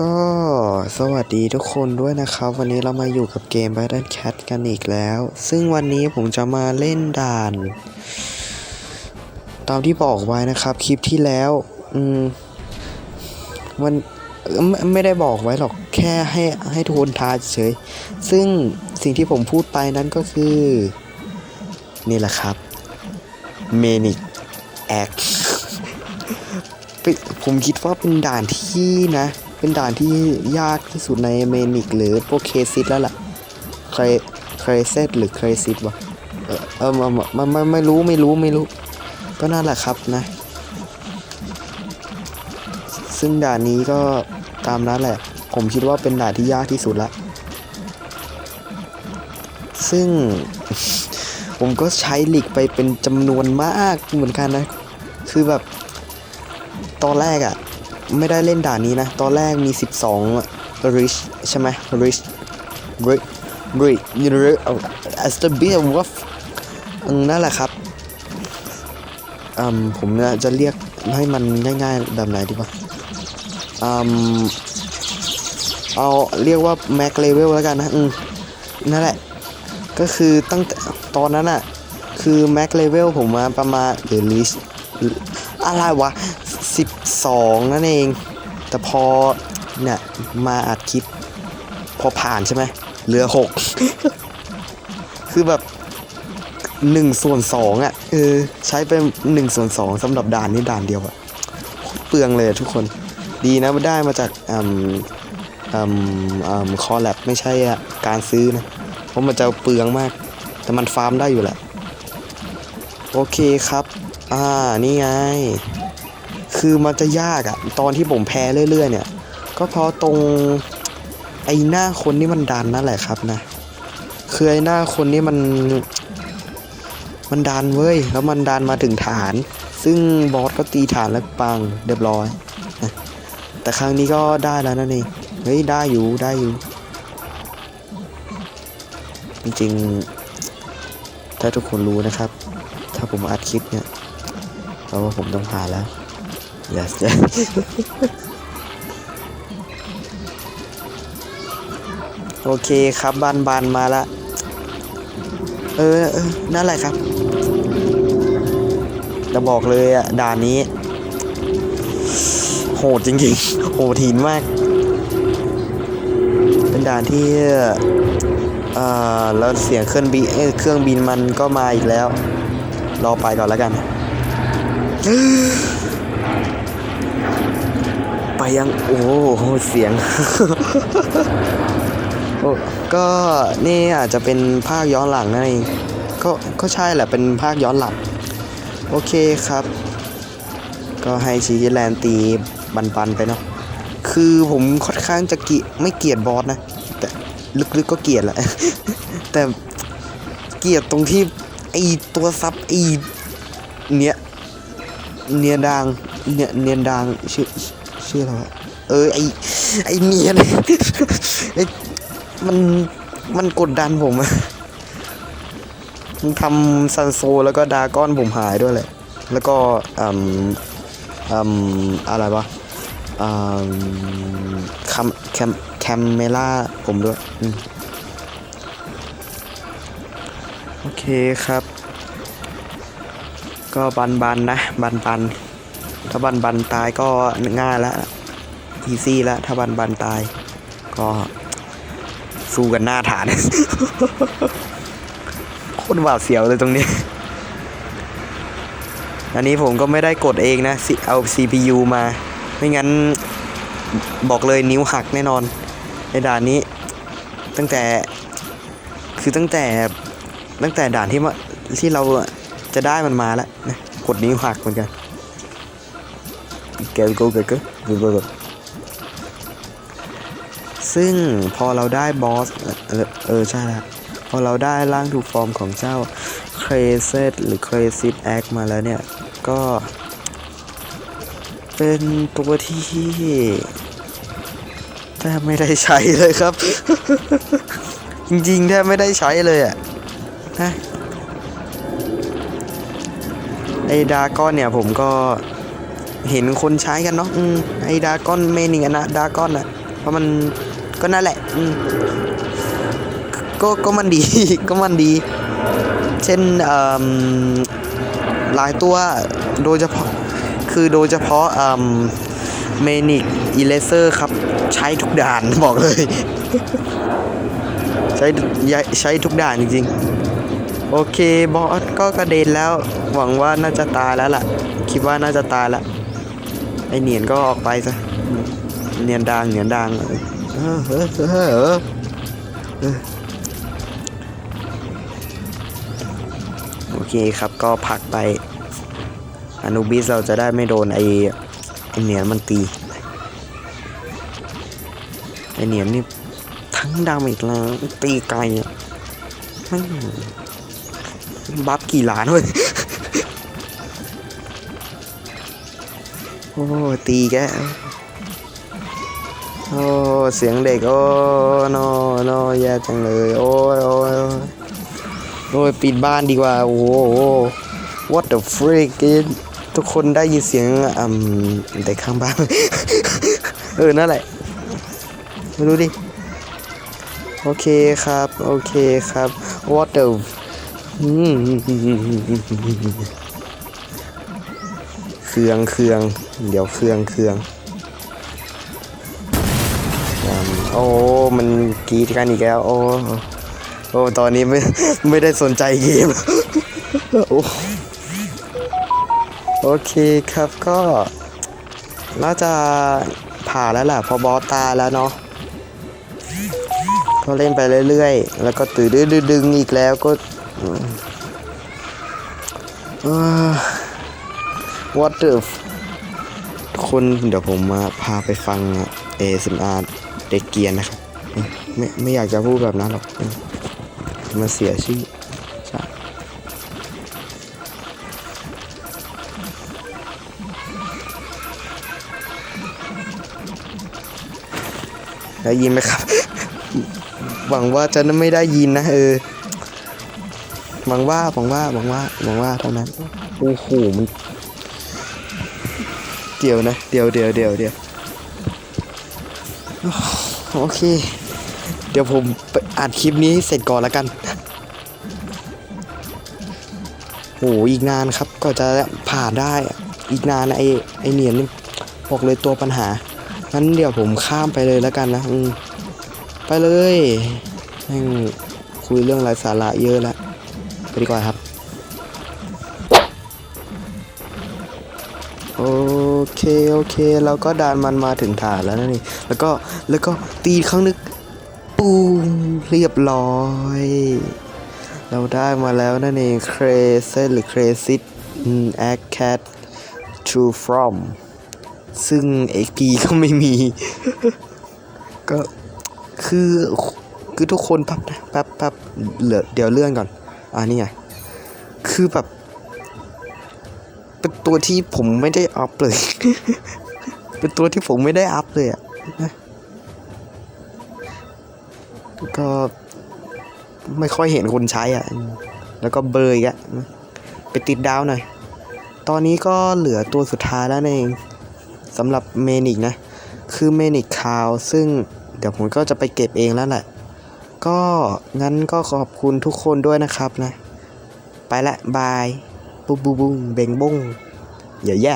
ก็สวัสดีทุกคนด้วยนะครับ วันนี้เรามาอยู่กับเกม Battle Cat กันอีกแล้ว ซึ่งวันนี้ผมจะมาเล่นด่าน ตามที่บอกไว้นะครับ คลิปที่แล้ว อืมมันไม่ได้บอกไว้หรอกแค่ให้ให้ทุกคนทายเฉย ซึ่งสิ่งที่ผมพูดไปนั้นก็คือ นี่แหละครับ Manic Act เป็นผมคิดว่าเป็นด่านที่นะ เป็นด่านที่ยากที่สุดในเมนิกหรือพวกเคซิตแล้วล่ะใครใครเซตหรือใครซิตวะเออเออไมามามาไม่รู้ไม่รู้ไม่รู้ ก็นั่นแหละครับนะ ซึ่งด่านนี้ก็ตามนั้นแหละ ผมคิดว่าเป็นด่านที่ยากที่สุดละซึ่งผมก็ใช้หลีกไปเป็นจำนวนมากเหมือนกันนะ คือแบบ ตอนแรกอะ่ะ ไม่ได้เล่นด่านนี้นะ ตอนแรกมี 12 rich ใช่ไหม rich rich rich ยูนิเออ as the b e e wolf อืมนั่นแหละครับอืมผมจะเรียกให้มันง่าย ๆ แบบไหนดีวะอืมเอาเรียกว่า max level แล้วกันนะอืมนั่นแหละ ก็คือตั้งแต่ตอนนั้นอะคือ max level ผมมาประมาณหรือ list อะไรวะ 12 นั่นเอง แต่พอเนี่ยมาอัดคลิป พอผ่านใช่ไหมเหลือ 6 คือแบบ1ส่วน2อะเออใช้เป็น1ส่วน2สำหรับด่านนี้ด่านเดียวอะเปลืองเลยทุกคนดีนะได้มาจากอืมอืมอืมคอแลบไม่ใช่อะการซื้อนะ เพราะมันจะเปลืองมาก แต่มันฟาร์มได้อยู่แหละ โอเคครับ อ่า นี่ไง คือมันจะยากอะตอนที่ผมแพ้เรื่อย ๆ เนี่ย ก็เพราะตรงไอ้หน้าคนนี่มันดันนั่นแหละครับนะคือไอ้หน้าคนนี่มัน มันดันเว้ย แล้วมันดันมาถึงฐาน ซึ่งบอสก็ตีฐานแล้วปังเรียบร้อยนะแต่ครั้งนี้ก็ได้แล้วนั่นเองเฮ้ยได้อยู่ได้อยู่ จริงๆ ถ้าทุกคนรู้นะครับ ถ้าผมอัดคลิปเนี่ยเพราะว่าผมต้องผ่านแล้ว yes yes โอเคครับบานบานมาละ เออเออนั่นแหละครับ จะบอกเลยอะด่านนี้ โหดจริงๆ โหดหินมาก เป็นด่านที่อ่าแล้วเสียงเครื่องบินเเครื่องบินมันก็มาอีกแล้ว รอไปก่อนแล้วกัน ไปยัง โอ้โหเสียง ก็นี่อาจจะเป็นภาคย้อนหลังนั่นเองก็ก็ใช่แหละเป็นภาคย้อนหลัง โอเคครับ ก็ให้ชีสแลนตีบันๆไปเนาะคือผมค่อนข้างจะเกลียไม่เกลียดบอสนะ แต่ลึกๆก็เกลียดแหละ แต่เกลียดตรงที่ไอตัวซับไอเนี้ยเนียดางเนียเนียดางชื่อ ชื่ออะไรวะเออไอไอเนียนไอมันมันกดดันผมอะมันทำซันโซแล้วก็ดาก้อนผมหายด้วยแหละ แล้วก็อืมอืมอะไรวะอืมคัมแคมแคมเมล่าผมด้วยอืมโอเคครับ ก็บันบันนะ บันบัน ถ้าบันบันตายก็ง่ายแล้วอีซี่แล้วถ้าบันบันตาย ก็สู้กันหน้าฐาน โคตรหวาดเสียวเลยตรงนี้ อันนี้ผมก็ไม่ได้กดเองนะ เอา CPU มา ไม่งั้นบอกเลยนิ้วหักแน่นอน ในด่านนี้ ตั้งแต่คือตั้งแต่ตั้งแต่ด่านที่มาที่เราจะได้มันมาแล้วนะกดนิ้วหักเหมือนกัน เกลโกเกลโกเกลโกซึ่งพอเราได้บอส เออ ใช่แล้วพอเราได้ร่างถูกฟอร์มของเจ้าเครเซตหรือเครซิตแอคมาแล้วเนี่ย ก็ เป็นตัวที่แทบไม่ได้ใช้เลยครับ จริงๆแทบไม่ได้ใช้เลยอะนะไอ้ดาก้อนเนี่ยผมก็ เห็นคนใช้กันเนาะอไอ้ดาก้อนเมนิงอะนะดาก้อนอะราะมันก็นั่นแหละก็ก็มันดี ก็มันดี เช่นหลายตัวโดยเฉพาะคือโดยเฉพาะเมนิกอีเลเซอร์ครับ ใช้ทุกด่านบอกเลย ใช้ใช้ทุกด่านจริงๆ โอเค บอสก็กระเด็นแล้ว หวังว่าน่าจะตายแล้วล่ะ คิดว่าน่าจะตายแล้ว ไอเหนียนก็ออกไปซะ เนียนดังเนียนดังเออเออเออเออเอโอเคครับก็ผลักไปอนุบิสเราจะได้ไม่โดนไอไอเหนียนมันตีไอเหนียนนี่ทั้งดาเมจแล้วตีไกลอะแม่บัฟกี่ล้านเว้ย โอ้ตีแกโอ้เสียงเด็กโอ้โนโนแย่จังเลยโอ้ยโอ้ยโอ้ยปิดบ้านดีกว่าโอ้โห what the freak ทุกคนได้ยินเสียงอืมเด็กข้างบ้านเออนั่นแหละไม่รู้ดิโอเคครับ โอเคครับ what the อืม ครื่องเครื่องเดี๋ยวเครื่องเครื่องโอ้มันกีดกันอีกแล้วโอ้โอ้ตอนนี้ไม่ไม่ได้สนใจเกมโอ้โอเคครับก็น่าจะผ่านแล้วแหละพอบอสตาแล้วเนาะก็เล่นไปเรื่อยๆ แล้วก็ตื่นดื้อดึงอีกแล้วก็อืมเอ่อ What the คนเดี๋ยวผมมาพาไปฟัง ASMR เด็กเกียนนะครับ ไม่ไม่อยากจะพูดแบบนั้นหรอกมมันเสียชื่อใช่ได้ยินไหมครับ หวังว่าจะไม่ได้ยินนะ เออหวังว่าหวังว่าหวังว่าหวังว่าเท่านั้นโอ้โหมัน ดี๋ยวนะ เดี๋ยวเดี๋ยวเดี๋ยวเดี๋ยวโอเค เดี๋ยวผมไปอัดคลิปนี้เสร็จก่อนแล้วกันโอ้อีกนานครับก็จะผ่านได้อีกนานไอไอเนียนนี่บอกเลยตัวปัญหางั้นเดี๋ยวผมข้ามไปเลยแล้วกันนะไปเลยแม่งคุยเรื่องไร้สาระเยอะแล้วไปดีกว่าครับ โอ้ เคโอเคเราก็ดันมันมาถึงฐานแล้วนะนี่แล้วก็แล้วก็ตีครั้งนึงปูมเรียบร้อย เราได้มาแล้วนั่นเองเครเซหรือเครซิตแอคแคท true from ซึ่ง XP ก็ไม่มี ก็คือคือทุกคนแป๊บนะแป๊บแป๊บเหลือเดี๋ยวเลื่อนก่อน อ่านี่ไง คือแบบ เป็นตัวที่ผมไม่ได้อัพเลย เป็นตัวที่ผมไม่ได้อัพเลยอะนะก็ไม่ค่อยเห็นคนใช้อะ แล้วก็เบอร์อีกอะไปติดดาวหน่อย ตอนนี้ก็เหลือตัวสุดท้ายแล้วเองสำหรับเมนิกนะ คือเมนิกคาว ซึ่งเดี๋ยวผมก็จะไปเก็บเองแล้วแหละ ก็งั้นก็ขอบคุณทุกคนด้วยนะครับนะ ไปละ บาย บูบูบูเบงบงอย่าแย่